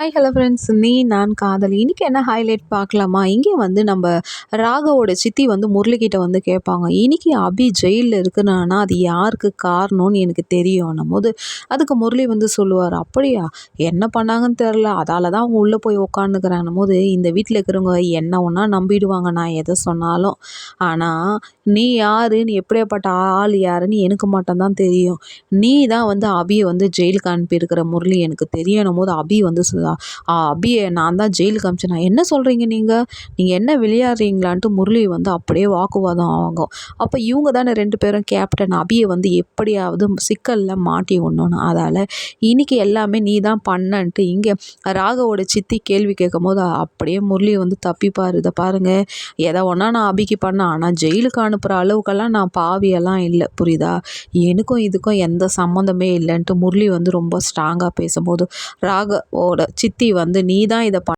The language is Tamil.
ஹாய் ஹலோ ஃப்ரெண்ட்ஸ் நீ நான் காதல். இன்றைக்கி என்ன ஹைலைட் பார்க்கலாமா? இங்கே வந்து நம்ம ராகவோட சித்தி வந்து முரளிக்கிட்ட வந்து கேட்பாங்க. இன்றைக்கி அபி ஜெயிலில் இருக்குனானா? அது யாருக்கு காரணம்னு எனக்கு தெரியும். போது அதுக்கு முரளி வந்து சொல்லுவார் அப்படியா? என்ன பண்ணாங்கன்னு தெரில அதால் தான் அவங்க உள்ளே போய் உக்காந்துக்கிறான். போது இந்த வீட்டில் இருக்கிறவங்க என்ன ஒன்றா நம்பிடுவாங்க நான் எதை சொன்னாலும். ஆனால் நீ யார்? நீ எப்படியாப்பட்ட ஆள் யாருன்னு எனக்கு மட்டும்தான் தெரியும். நீ தான் வந்து அபியை வந்து ஜெயிலுக்கு அனுப்பியிருக்கிற முரளி எனக்கு தெரியணும் போது அபி வந்து அபியை நான் தான் ஜெயிலுக்கு அமிச்சேன். என்ன சொல்கிறீங்க நீங்கள் நீங்கள் என்ன விளையாடுறீங்களான்ட்டு முரளி வந்து அப்படியே வாக்குவாதம் ஆகும் அப்போ இவங்க தானே ரெண்டு பேரும் கேப்டன் அபியை வந்து எப்படியாவது சிக்கலில் மாட்டி விடணும் அதால் இன்றைக்கி எல்லாமே நீ தான் பண்ணன்ட்டு இங்கே ராகவோட சித்தி கேள்வி கேட்கும் போது அப்படியே முரளி வந்து தப்பிப்பார். இதை பாருங்கள் எதை ஒன்றா நான் அபிக்கு பண்ணேன். ஆனால் ஜெயிலுக்கு அனுப்புகிற அளவுக்கெல்லாம் நான் பாவியெல்லாம் இல்லை. புரியுதா? எனக்கும் இதுக்கும் எந்த சம்மந்தமே இல்லைன்ட்டு முரளி வந்து ரொம்ப ஸ்ட்ராங்காக பேசும்போது ராகவோட சித்தி வந்து நீ தான் இதை